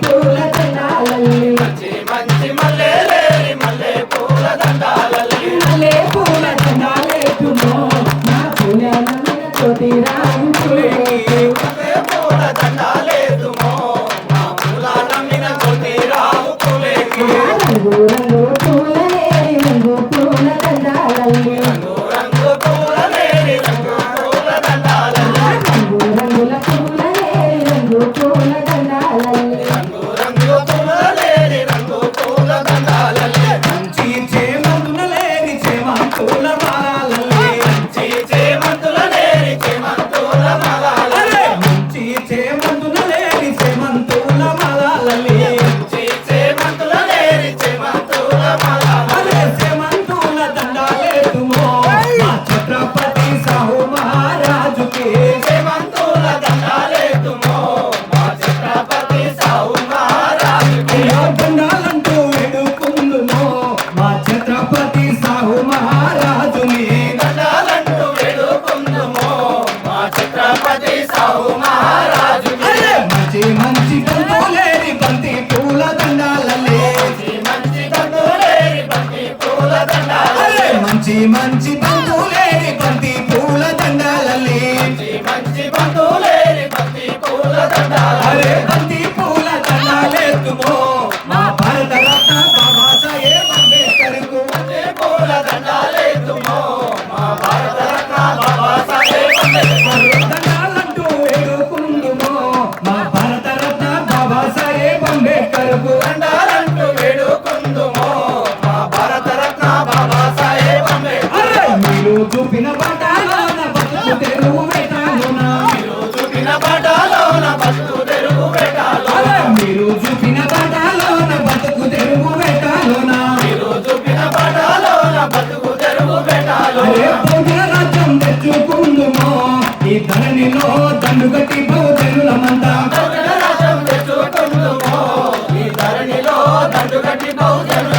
Thank you. మంచి బంధువులే బంతి Kati Bowden,